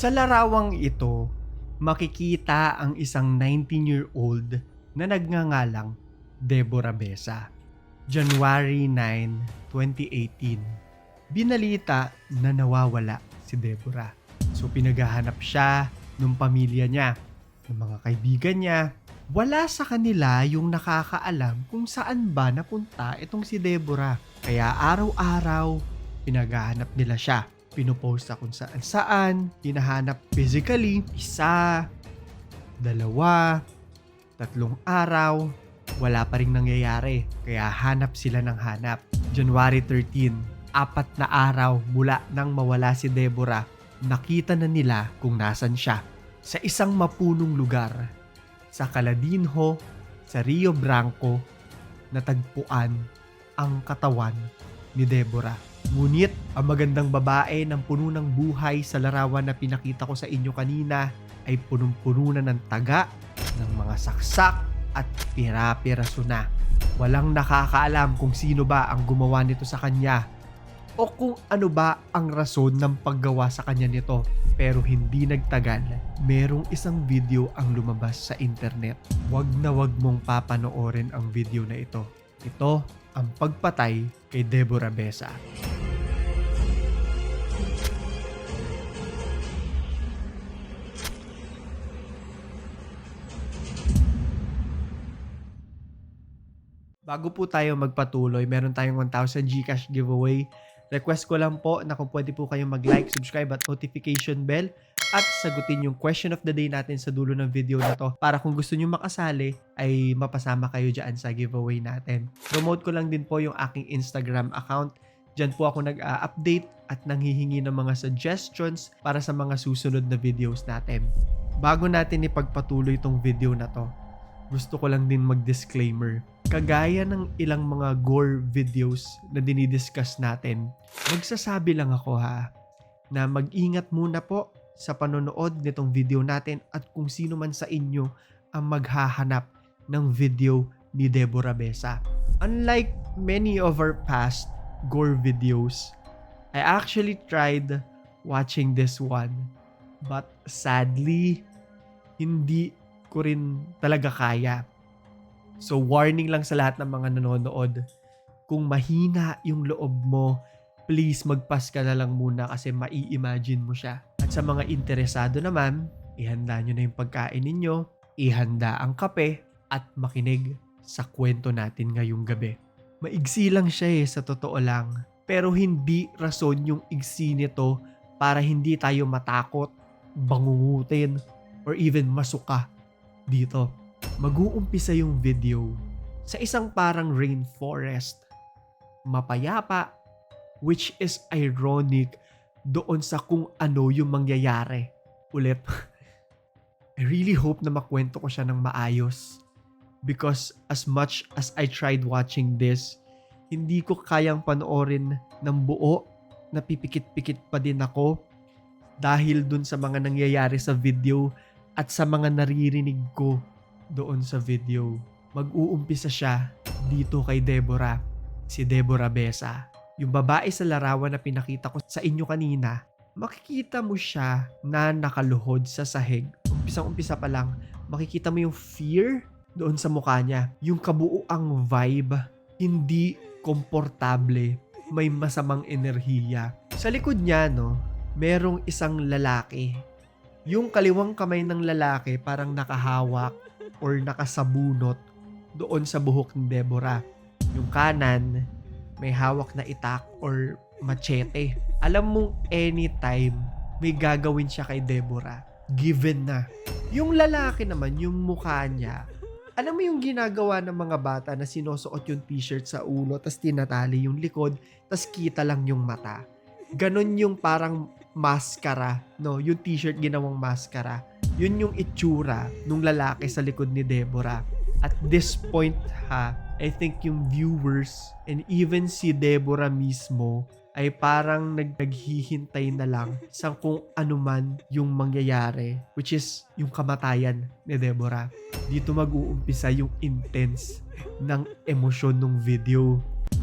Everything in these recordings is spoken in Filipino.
Sa larawang ito, makikita ang isang 19-year-old na nagngangalang Deborah Besa. January 9, 2018. Binalita na nawawala si Deborah. So pinaghahanap siya ng pamilya niya, ng mga kaibigan niya. Wala sa kanila yung nakakaalam kung saan ba napunta itong si Deborah. Kaya araw-araw, pinaghahanap nila siya. Pinupost sa kung saan saan, hinahanap physically, isa, dalawa, tatlong araw, wala pa rin nangyayari. Kaya hanap sila ng hanap. January 13, apat na araw mula nang mawala si Deborah, nakita na nila kung nasan siya. Sa isang mapunong lugar, sa Caladinho, sa Rio Branco, natagpuan ang katawan ni Deborah. Ngunit ang magandang babae ng puno ng buhay sa larawan na pinakita ko sa inyo kanina ay punong-puno na ng taga, ng mga saksak at pira-piraso na. Walang nakakaalam kung sino ba ang gumawa nito sa kanya o kung ano ba ang rason ng paggawa sa kanya nito. Pero hindi nagtagal, merong isang video ang lumabas sa internet. Wag na wag mong papanoorin ang video na ito. Ito ang pagpatay kay Deborah Besa. Bago po tayo magpatuloy, meron tayong 1,000 Gcash giveaway. Request ko lang po na kung pwede po kayong mag-like, subscribe at notification bell at sagutin yung question of the day natin sa dulo ng video na to para kung gusto nyo makasali ay mapasama kayo dyan sa giveaway natin. Promote ko lang din po yung aking Instagram account. Diyan po ako nag-update at nanghihingi ng mga suggestions para sa mga susunod na videos natin. Bago natin ipagpatuloy itong video na to, gusto ko lang din mag-disclaimer. Kagaya ng ilang mga gore videos na dinidiscuss natin, magsasabi lang ako ha, na mag-ingat muna po sa panonood nitong video natin at kung sino man sa inyo ang maghahanap ng video ni Deborah Besa. Unlike many of our past gore videos, I actually tried watching this one. But sadly, hindi ko rin talaga kaya. So warning lang sa lahat ng mga nanonood. Kung mahina yung loob mo, please magpas ka na lang muna kasi mai-imagine mo siya. At sa mga interesado naman, ihanda nyo na yung pagkain ninyo, ihanda ang kape, at makinig sa kwento natin ngayong gabi. Maigsi lang siya eh, sa totoo lang. Pero hindi rason yung igsi nito para hindi tayo matakot, bangungutin, or even masuka dito. Mag-uumpisa yung video sa isang parang rainforest. Mapayapa, which is ironic doon sa kung ano yung mangyayari. Ulit, I really hope na makwento ko siya ng maayos. Because as much as I tried watching this, hindi ko kayang panoorin ng buo. Napipikit-pikit pa din ako dahil dun sa mga nangyayari sa video at sa mga naririnig ko doon sa video. Mag-uumpisa siya dito kay Deborah, si Deborah Besa. Yung babae sa larawan na pinakita ko sa inyo kanina, makikita mo siya na nakaluhod sa sahig. Umpisang-umpisa pa lang, makikita mo yung fear doon sa mukha niya. Yung kabuuang vibe, hindi komportable, may masamang enerhiya. Sa likod niya, no, merong isang lalaki yung kaliwang kamay ng lalaki parang nakahawak or nakasabunot doon sa buhok ni Deborah. Yung kanan, may hawak na itak or machete. Alam mong anytime may gagawin siya kay Deborah. Given na. Yung lalaki naman, yung mukha niya, alam mo yung ginagawa ng mga bata na sinusuot yung t-shirt sa ulo, tas tinatali yung likod, tas kita lang yung mata. Ganon yung parang maskara, no? Yung t-shirt ginawang maskara. Yun yung itsura nung lalaki sa likod ni Deborah. At this point ha, I think yung viewers and even si Deborah mismo ay parang naghihintay na lang sa kung ano man yung mangyayari which is yung kamatayan ni Deborah. Dito mag-uumpisa yung intense ng emosyon ng video.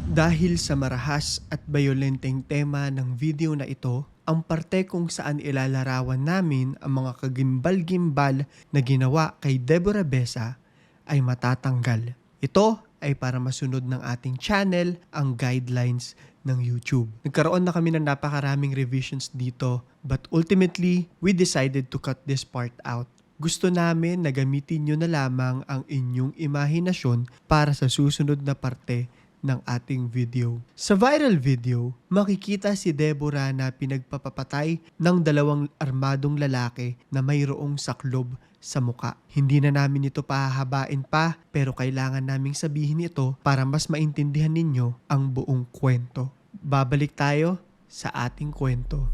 Dahil sa marahas at violenteng tema ng video na ito, ang parte kung saan ilalarawan namin ang mga kagimbal-gimbal na ginawa kay Deborah Besa ay matatanggal. Ito ay para masunod ng ating channel ang guidelines ng YouTube. Nagkaroon na kami ng napakaraming revisions dito but ultimately, we decided to cut this part out. Gusto namin na gamitin nyo na lamang ang inyong imahinasyon para sa susunod na parte ng ating video. Sa viral video, makikita si Deborah na pinagpapapatay ng dalawang armadong lalaki na mayroong saklob sa muka. Hindi na namin ito pahahabain pa pero kailangan naming sabihin ito para mas maintindihan ninyo ang buong kwento. Babalik tayo sa ating kwento.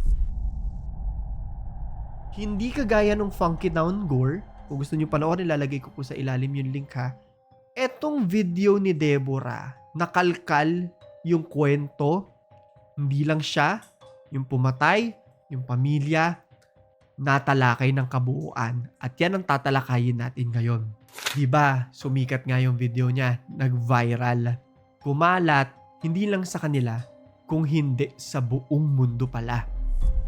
Hindi kagaya ng Funky Down Gore. Kung gusto nyo panoorin, ilalagay ko po sa ilalim yung link ha. Etong video ni Deborah, nakalkal yung kwento. Hindi lang siya, yung pumatay, yung pamilya, natalakay ng kabuuan. At yan ang tatalakayin natin ngayon. Diba, sumikat nga yung video niya, nag-viral. Kumalat, hindi lang sa kanila, kung hindi sa buong mundo pala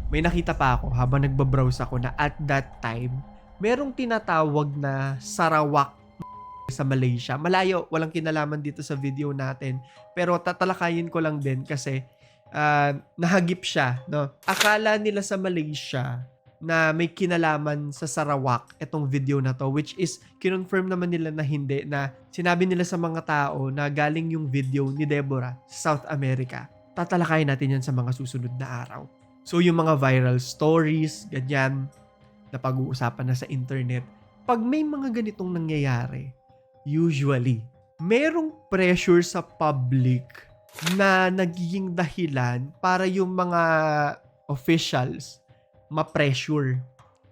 may nakita pa ako habang nagbabrowse ako na at that time, merong tinatawag na Sarawak sa Malaysia. Malayo, walang kinalaman dito sa video natin. Pero tatalakayin ko lang din kasi uh, nahagip siya. No? Akala nila sa Malaysia na may kinalaman sa Sarawak itong video na to which is kinonfirm naman nila na hindi na sinabi nila sa mga tao na galing yung video ni Deborah sa South America. Tatalakayin natin yan sa mga susunod na araw. So yung mga viral stories, ganyan, na pag-uusapan na sa internet, pag may mga ganitong nangyayari, usually, merong pressure sa public na nagiging dahilan para yung mga officials ma-pressure.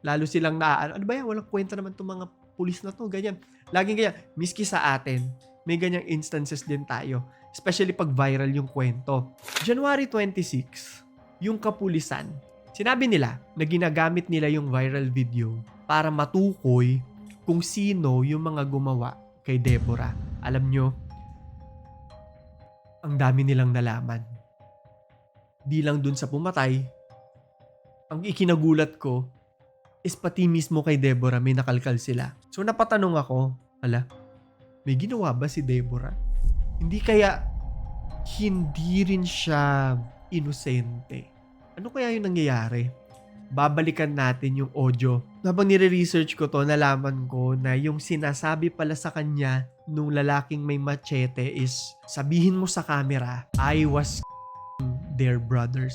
Lalo silang na, ano ba yan, walang kwenta naman itong mga pulis na to, ganyan. Laging ganyan, miski sa atin, may ganyang instances din tayo. Especially pag viral yung kwento. January 26, yung kapulisan. Sinabi nila na ginagamit nila yung viral video para matukoy kung sino yung mga gumawa kay Deborah. Alam nyo, ang dami nilang nalaman. Di lang dun sa pumatay, ang ikinagulat ko is pati mismo kay Deborah may nakalkal sila. So napatanong ako, ala, may ginawa ba si Deborah? Hindi kaya hindi rin siya inosente. Ano kaya yung nangyayari? Babalikan natin yung audio. Habang nire-research ko to, nalaman ko na yung sinasabi pala sa kanya nung lalaking may machete is sabihin mo sa camera, I was their brothers.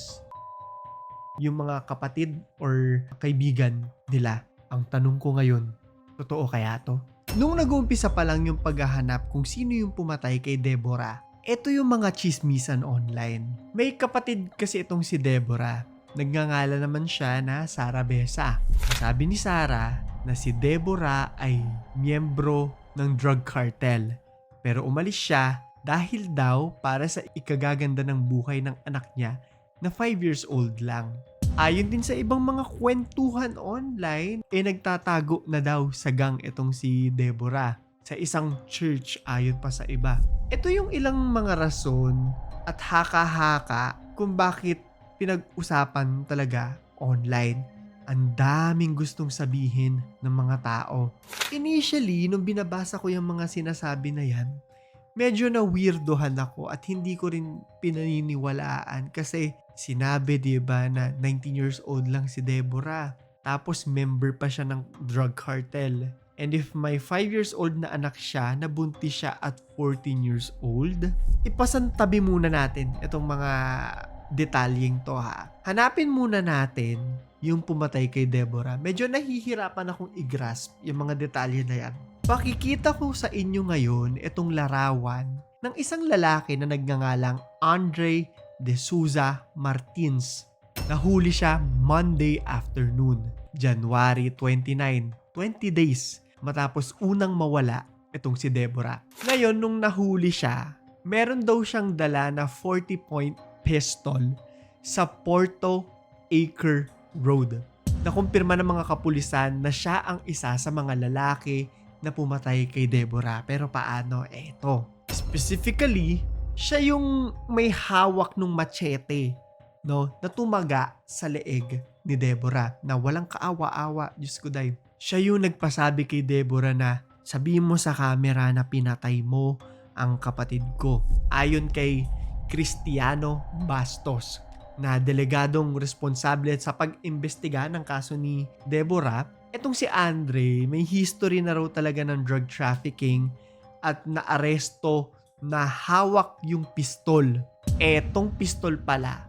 Yung mga kapatid or kaibigan nila. Ang tanong ko ngayon, totoo kaya to? Nung nag-uumpisa pa lang yung paghahanap kung sino yung pumatay kay Deborah, ito yung mga chismisan online. May kapatid kasi itong si Deborah. Nagngangalan naman siya na Sara Besa. Sabi ni Sara na si Deborah ay miyembro ng drug cartel. Pero umalis siya dahil daw para sa ikagaganda ng buhay ng anak niya na 5 years old lang. Ayon din sa ibang mga kwentuhan online, eh nagtatago na daw sa gang itong si Deborah sa isang church ayon pa sa iba. Ito yung ilang mga rason at haka-haka kung bakit pinag-usapan talaga online. Ang daming gustong sabihin ng mga tao. Initially, nung binabasa ko yung mga sinasabi na yan, medyo na weirdohan ako at hindi ko rin pinaniniwalaan kasi sinabi 'di ba na 19 years old lang si Deborah. Tapos member pa siya ng drug cartel. And if may 5 years old na anak siya, nabuntis siya at 14 years old, ipasantabi muna natin itong mga detalyeng to ha. Hanapin muna natin yung pumatay kay Deborah. Medyo nahihirapan akong i-grasp yung mga detalye na yan. Pakikita ko sa inyo ngayon itong larawan ng isang lalaki na nagngangalang Andre De Souza Martins. Nahuli siya Monday afternoon, January 29, 20 days matapos unang mawala itong si Deborah. Ngayon, nung nahuli siya, meron daw siyang dala na 40-point pistol sa Porto Acre Road. Nakumpirma ng mga kapulisan na siya ang isa sa mga lalaki na pumatay kay Deborah. Pero paano? Eto. Specifically, siya yung may hawak ng machete no, na tumaga sa leeg ni Deborah na walang kaawa-awa. Diyos ko dahil. Siya yung nagpasabi kay Deborah na sabihin mo sa camera na pinatay mo ang kapatid ko. Ayon kay Cristiano Bastos na delegadong responsable sa pag-imbestiga ng kaso ni Deborah, etong si Andre may history na raw talaga ng drug trafficking at naaresto na hawak yung pistol. Etong pistol pala,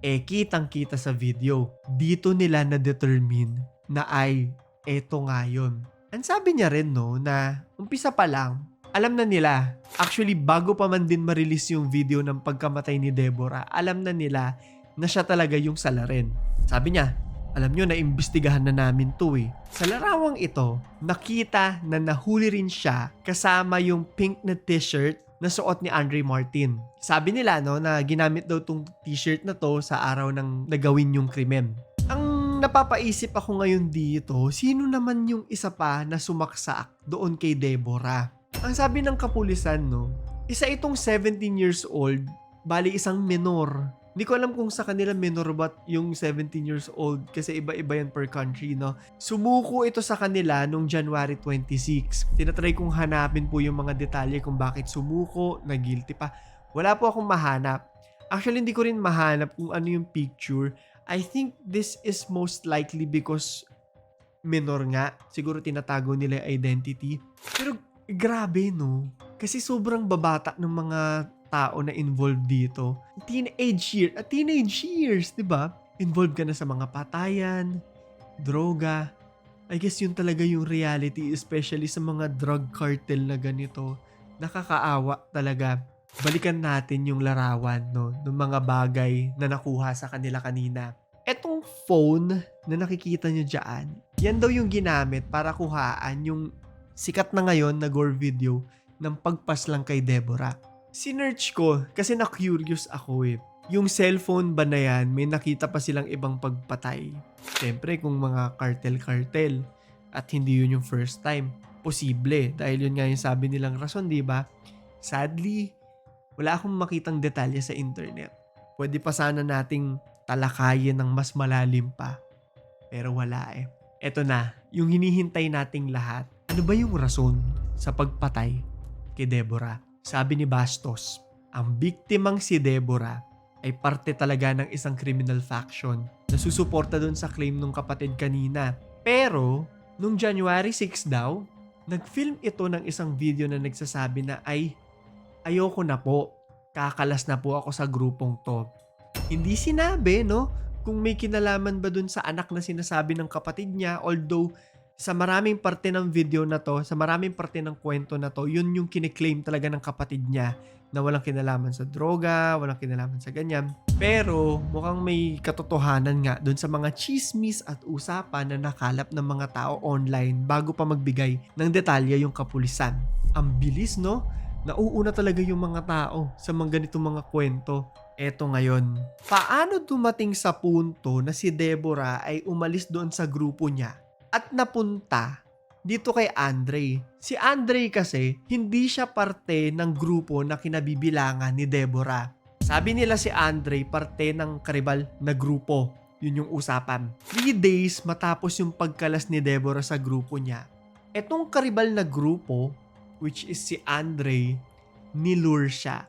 eh kitang-kita sa video. Dito nila na-determine na ay eto nga yun. Ang sabi niya rin no na umpisa pa lang, alam na nila. Actually, bago pa man din ma-release yung video ng pagkamatay ni Deborah, alam na nila na siya talaga yung salarin. Sabi niya, alam nyo, naimbestigahan na namin to eh. Sa larawang ito, nakita na nahuli rin siya kasama yung pink na t-shirt na suot ni Andre Martin. Sabi nila no, na ginamit daw tong t-shirt na to sa araw ng nagawin yung krimen. Ang napapaisip ako ngayon dito, sino naman yung isa pa na sumaksak doon kay Deborah? Ang sabi ng kapulisan, no, isa itong 17 years old, bali isang menor. Hindi ko alam kung sa kanila minor ba yung 17 years old kasi iba-iba yan per country, no? Sumuko ito sa kanila nung January 26. Tinatry kong hanapin po yung mga detalye kung bakit sumuko, na guilty pa. Wala po akong mahanap. Actually, hindi ko rin mahanap kung ano yung picture. I think this is most likely because minor nga. Siguro tinatago nila yung identity. Pero grabe, no? Kasi sobrang babata ng mga tao na involved dito. Teenage year, at teenage years, 'di ba? Involved ka na sa mga patayan, droga. I guess yun talaga yung reality, especially sa mga drug cartel na ganito. Nakakaawa talaga. Balikan natin yung larawan no, ng mga bagay na nakuha sa kanila kanina. Etong phone na nakikita nyo dyan, yan daw yung ginamit para kuhaan yung sikat na ngayon na gore video ng pagpaslang kay Deborah sinearch ko kasi na-curious ako eh. Yung cellphone ba na yan, may nakita pa silang ibang pagpatay. Siyempre, kung mga cartel-cartel at hindi yun yung first time, posible. Dahil yun nga yung sabi nilang rason, di ba? Sadly, wala akong makitang detalye sa internet. Pwede pa sana nating talakayin ng mas malalim pa. Pero wala eh. Eto na, yung hinihintay nating lahat. Ano ba yung rason sa pagpatay kay Deborah? Sabi ni Bastos, ang biktimang si Deborah ay parte talaga ng isang criminal faction na susuporta doon sa claim ng kapatid kanina. Pero, nung January 6 daw, nag-film ito ng isang video na nagsasabi na ay, ayoko na po, kakalas na po ako sa grupong to. Hindi sinabi, no? Kung may kinalaman ba dun sa anak na sinasabi ng kapatid niya, although sa maraming parte ng video na to, sa maraming parte ng kwento na to, yun yung kiniklaim talaga ng kapatid niya na walang kinalaman sa droga, walang kinalaman sa ganyan. Pero mukhang may katotohanan nga dun sa mga chismis at usapan na nakalap ng mga tao online bago pa magbigay ng detalye yung kapulisan. Ang bilis no? Nauuna talaga yung mga tao sa mga ganitong mga kwento. Eto ngayon, paano dumating sa punto na si Deborah ay umalis doon sa grupo niya at napunta dito kay Andre. Si Andre kasi, hindi siya parte ng grupo na kinabibilangan ni Deborah. Sabi nila si Andre parte ng karibal na grupo. Yun yung usapan. Three days matapos yung pagkalas ni Deborah sa grupo niya. Etong karibal na grupo, which is si Andre, nilure siya.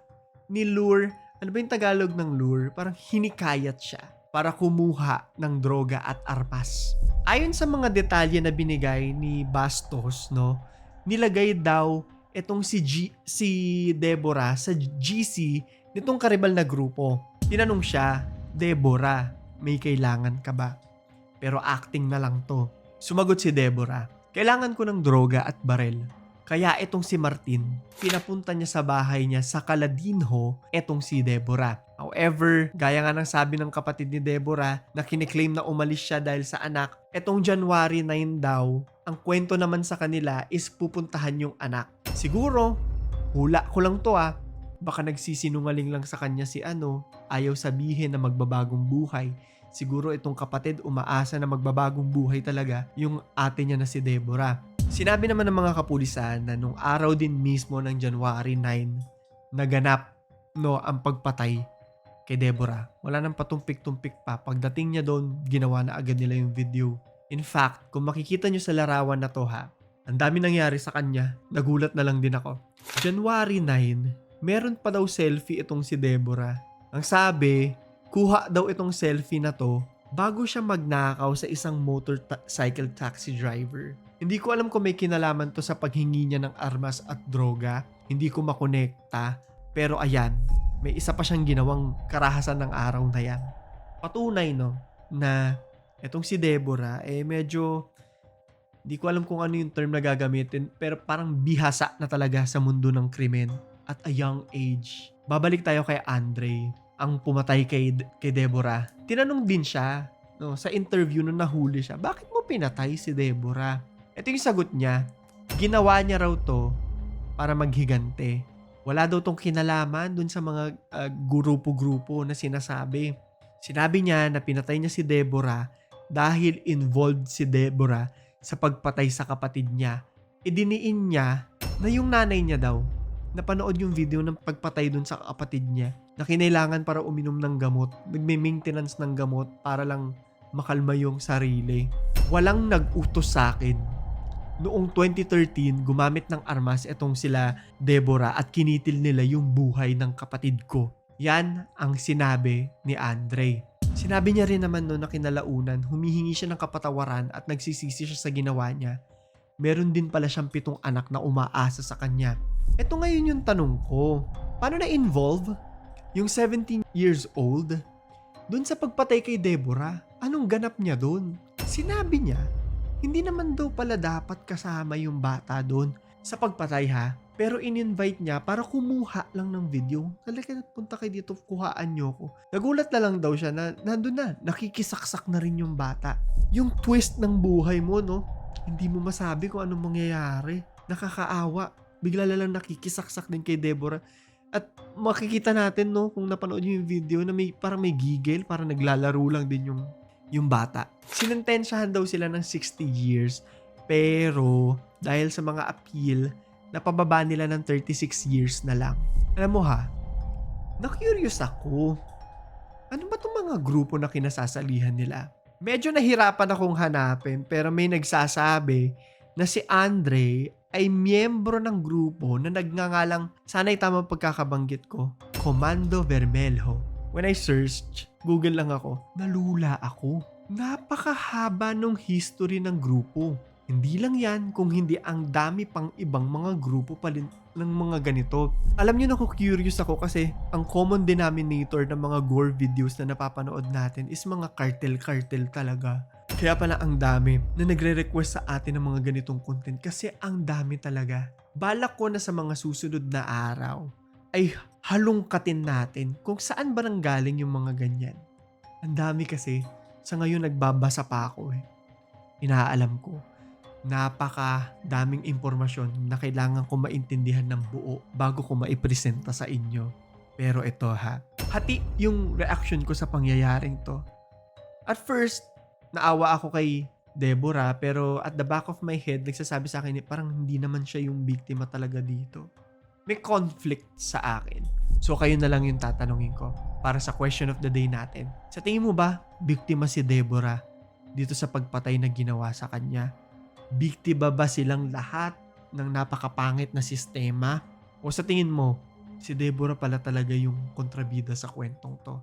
Nilure, ano ba yung Tagalog ng lure? Parang hinikayat siya para kumuha ng droga at arpas. Ayon sa mga detalye na binigay ni Bastos, no, nilagay daw itong si G, si Deborah sa GC nitong karibal na grupo. Tinanong siya, Deborah, may kailangan ka ba? Pero acting na lang to. Sumagot si Deborah, kailangan ko ng droga at barel. Kaya itong si Martin, pinapunta niya sa bahay niya sa Kaladinho etong si Deborah. However, gaya nga ng sabi ng kapatid ni Deborah na kiniklaim na umalis siya dahil sa anak, etong January 9 daw, ang kwento naman sa kanila is pupuntahan yung anak. Siguro, hula ko lang to ah, baka nagsisinungaling lang sa kanya si ano, ayaw sabihin na magbabagong buhay. Siguro itong kapatid umaasa na magbabagong buhay talaga yung ate niya na si Deborah. Sinabi naman ng mga kapulisan na nung araw din mismo ng January 9, naganap no ang pagpatay kay Deborah. Wala nang patumpik-tumpik pa. Pagdating niya doon, ginawa na agad nila yung video. In fact, kung makikita nyo sa larawan na to ha, ang dami nangyari sa kanya. Nagulat na lang din ako. January 9, meron pa daw selfie itong si Deborah. Ang sabi, kuha daw itong selfie na to bago siya magnakaw sa isang motorcycle taxi driver. Hindi ko alam kung may kinalaman to sa paghingi niya ng armas at droga. Hindi ko makonekta. Pero ayan, may isa pa siyang ginawang karahasan ng araw na yan. Patunay no, na itong si Deborah, eh medyo, hindi ko alam kung ano yung term na gagamitin, pero parang bihasa na talaga sa mundo ng krimen at a young age. Babalik tayo kay Andre, ang pumatay kay, kay Deborah. Tinanong din siya, no, sa interview nung nahuli siya, bakit mo pinatay si Deborah? Ito yung sagot niya, ginawa niya raw to para maghigante. Wala daw tong kinalaman dun sa mga uh, grupo-grupo na sinasabi. Sinabi niya na pinatay niya si Deborah dahil involved si Deborah sa pagpatay sa kapatid niya. Idiniin niya na yung nanay niya daw, napanood yung video ng pagpatay dun sa kapatid niya, na kinailangan para uminom ng gamot, nagme-maintenance ng gamot para lang makalma yung sarili. Walang nag-utos sa akin noong 2013, gumamit ng armas itong sila Deborah at kinitil nila yung buhay ng kapatid ko. Yan ang sinabi ni Andre. Sinabi niya rin naman noon na kinalaunan, humihingi siya ng kapatawaran at nagsisisi siya sa ginawa niya. Meron din pala siyang pitong anak na umaasa sa kanya. Ito ngayon yung tanong ko. Paano na-involve yung 17 years old doon sa pagpatay kay Deborah? Anong ganap niya doon? Sinabi niya hindi naman daw pala dapat kasama yung bata doon sa pagpatay ha. Pero in-invite niya para kumuha lang ng video. Talaga punta kayo dito, kuhaan niyo ko. Nagulat na lang daw siya na nandun na, nakikisaksak na rin yung bata. Yung twist ng buhay mo, no? Hindi mo masabi kung anong mangyayari. Nakakaawa. Bigla na lang nakikisaksak din kay Deborah. At makikita natin, no, kung napanood niyo yung video na may, parang may gigil, parang naglalaro lang din yung yung bata. Sinentensyahan daw sila ng 60 years pero dahil sa mga appeal, napababa nila ng 36 years na lang. Alam mo ha, na-curious ako. Ano ba itong mga grupo na kinasasalihan nila? Medyo nahirapan akong hanapin pero may nagsasabi na si Andre ay miyembro ng grupo na nagngangalang, sana'y tamang pagkakabanggit ko, Comando Vermelho. When I searched, Google lang ako, nalula ako. Napakahaba nung history ng grupo. Hindi lang yan kung hindi ang dami pang ibang mga grupo pa rin ng mga ganito. Alam niyo na ako curious ako kasi ang common denominator ng mga gore videos na napapanood natin is mga cartel-cartel talaga. Kaya pala ang dami na nagre-request sa atin ng mga ganitong content kasi ang dami talaga. Balak ko na sa mga susunod na araw ay halongkatin natin kung saan ba nanggaling yung mga ganyan. Ang dami kasi, sa ngayon nagbabasa pa ako eh. Inaalam ko, napaka daming impormasyon na kailangan ko maintindihan ng buo bago ko maipresenta sa inyo. Pero ito ha, hati yung reaction ko sa pangyayaring to. At first, naawa ako kay Deborah pero at the back of my head, nagsasabi sa akin eh, parang hindi naman siya yung biktima talaga dito may conflict sa akin. So kayo na lang yung tatanungin ko para sa question of the day natin. Sa tingin mo ba, biktima si Deborah dito sa pagpatay na ginawa sa kanya? Biktima ba silang lahat ng napakapangit na sistema? O sa tingin mo, si Deborah pala talaga yung kontrabida sa kwentong to?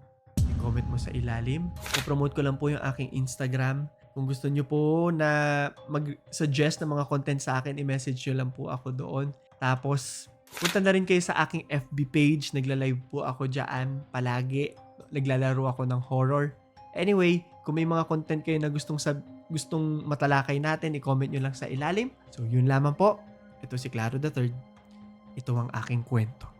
I-comment mo sa ilalim. I-promote ko lang po yung aking Instagram. Kung gusto nyo po na mag-suggest ng mga content sa akin, i-message nyo lang po ako doon. Tapos, Punta na rin kayo sa aking FB page. Nagla-live po ako dyan palagi. Naglalaro ako ng horror. Anyway, kung may mga content kayo na gustong sab gustong matalakay natin, i-comment nyo lang sa ilalim. So, yun lamang po. Ito si Claro the Third. Ito ang aking kwento.